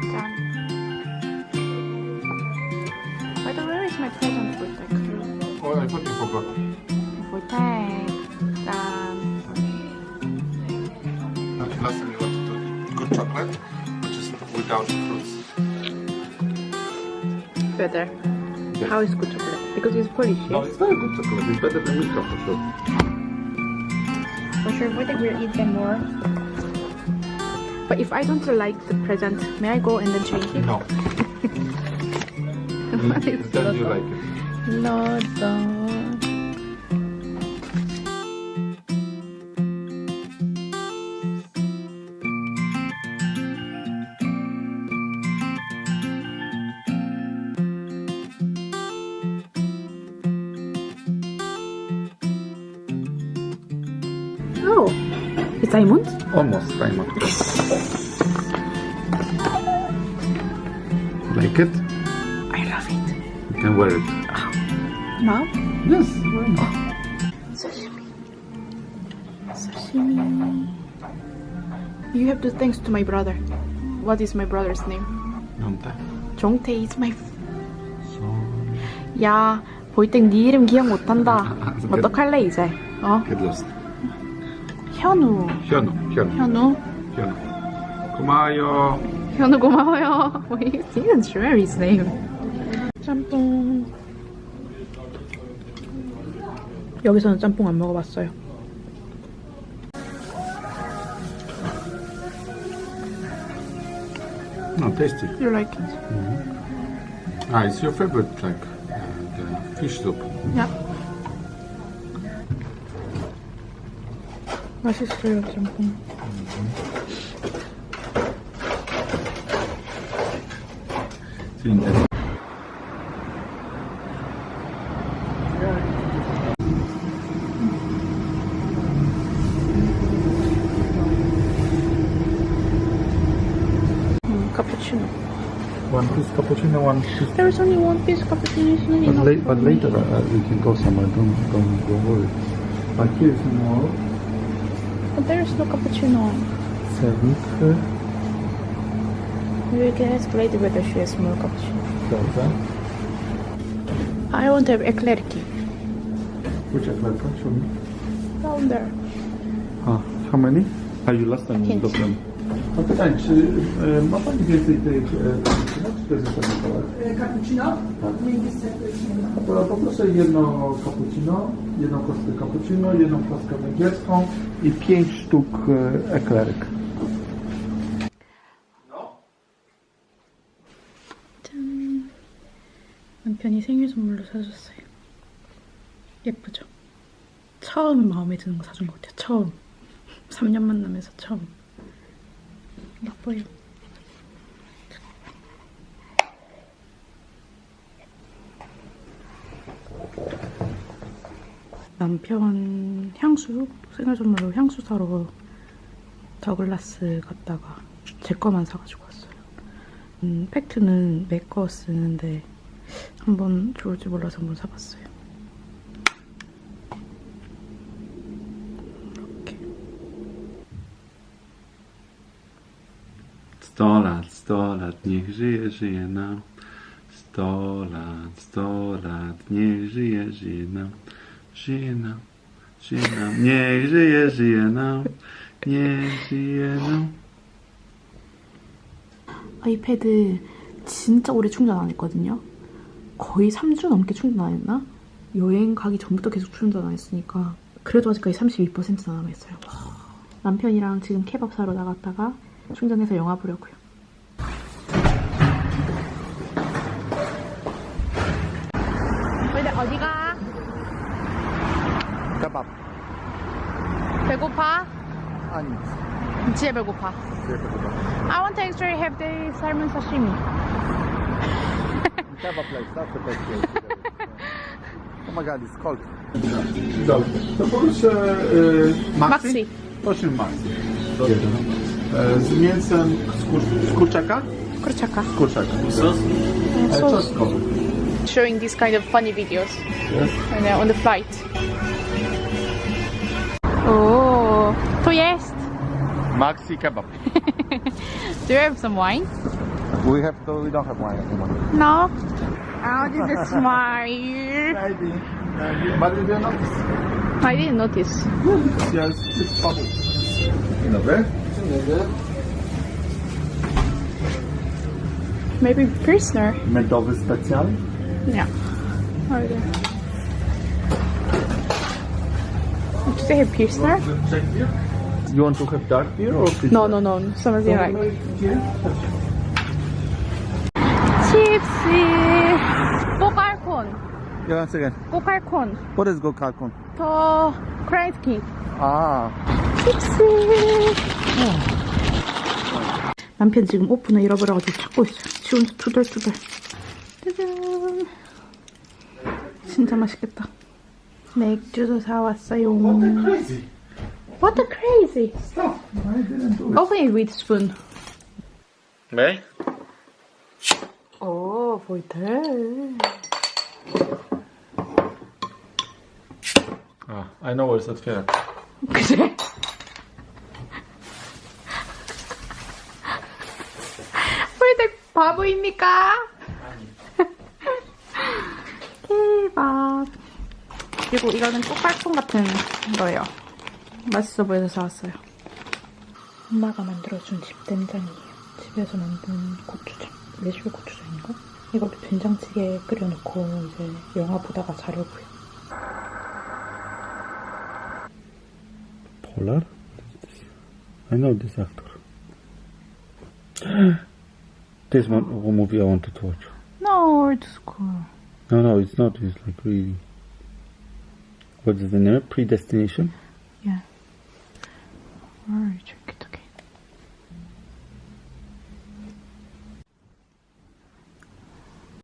Done. By the way, where is my present for tech? Oh, I thought you forgot. For tech. Done. Okay, last thing you want to do good chocolate, which is without fruits. Better. Yes. How is good chocolate? Because it's Polish. Yeah? No, it's not good chocolate. It's better than milk chocolate. For sure, what if we eat them more? But if I don't like the present, may I go and then change it? No. What is then you like it. Lodo. Oh, it's diamond? Almost diamond. Like it? I love it. You can wear it. Now? Yes. why not? Sashimi. Sashimi. You have to thanks to my brother. What is my brother's name? Don't 정태 is my. 야, 볼땐 네 이름 기억 못한다. 어떡할래 이제? 어? Get lost. 현우. 현우. 현우. 현우. 현우. 고마워요. 현우 고마워요. He didn't share his name. 짬뽕. 여기서는 짬뽕 안 먹어봤어요. No, tasty. You like it? Ah, it's your favorite, like uh, the fish soup. 야. 맛있어요, 짬뽕. 진짜. 음, 카푸치노. One piece cappuccino, one piece. There's only one piece cappuccino. It's not But, enough. la- but later uh, we can go somewhere. Don't don't don't worry. But here's more. There's no cappuccino. We can ask later whether she has more cappuccino. Dobrze. I want to have eclairki. Which eklerka? Show me. Down there. Ah, how many? Are you last time Pięć. dobrze. No pytanie, czy e, ma Pani więcej tych e, cappuccino, czy to jest jeszcze Mikołaj? Cappuccino? Tak. Nie, niestety nie ma. To poproszę jedno cappuccino, jedną kostkę cappuccino, jedną kostkę węgierską i pięć sztuk e, eklerek. 짠. 남편이 생일 선물로 사줬어요. 예쁘죠? 처음 마음에 드는 거 사준 것 같아요. 처음. 3년 만나면서 처음. 예뻐요. 남편 향수 생일 선물로 향수 사러 더글라스 갔다가 제 거만 사가지고 왔어요. 음, 팩트는 내거 쓰는데 한번 좋을지 몰라서 한번 사봤어요. 100 lat, 100 lat, niech żyje, żyje nam. 100 lat, 100 lat, niech żyje, żyje nam. Żyje nam, żyje nam, niech żyje, żyje nam. Niech żyje nam. 아이패드 진짜 오래 충전 안 했거든요. 거의 3주 넘게 충전 안 했나? 여행 가기 전부터 계속 충전 안 했으니까 그래도 아직까지 32%나 남아있어요. 남편이랑 지금 케밥 사러 나갔다가 충전해서 영화 보려고요. 근데 어디가? Kebab. 배고파? A nic. 진짜 배고파. I want to actually have the salmon sashimi. Kebab place, that's the best place. Oh my god, it's cold. Dobrze. To proszę e, maxi. Maxi. Proszę maxi. Jeden. E, z mięsem z, kur, z kurczaka? kurczaka. Kurczaka. Sos? E, sos. czosnkowy. Showing these kind of funny videos Yes. and, uh, on the flight. Oh, to jest. Maxi kebab. Do you have some wine? We have to, we don't have wine moment. No. How did it smile? Maybe. Maybe. But you didn't notice. I didn't notice. Yes, it's bubble. Dobry. Dzień. Maybe Pilsner. Medowy specjal. Yeah. Oh, yeah. Did they have Pilsner? Check beer. You want to have dark beer or pilsner? No, no, no. Something like. 칩스. 꼬깔콘. Yeah, once again. 꼬깔콘. What is gokalkon? 더 크라이스키. Ah. 칩스. 남편 지금 오픈을 잃어버려가지고 찾고 있어요. 지 혼자 투덜투덜. 짜잔. 진짜 맛있겠다. 맥주도 사왔어요. Crazy. What a crazy. Stop. I didn't do it. Open it with spoon. May? 오, 보이들. Ah, I know where's that fair. 그래? 보이들 바보입니까? 그리고 이거는 꽃갈콘 같은 거예요. 맛있어 보여서 사왔어요. 엄마가 만들어준 집 된장이에요. 집에서 만든 고추장. 매실 고추장인가? 이걸로 된장찌개 끓여놓고 이제 영화 보다가 자려고요. Polar? I know this actor. This one one movie I wanted to watch. No, it's cool. No, no, it's not. It's like really. What is the name? Predestination? Yeah. Check it.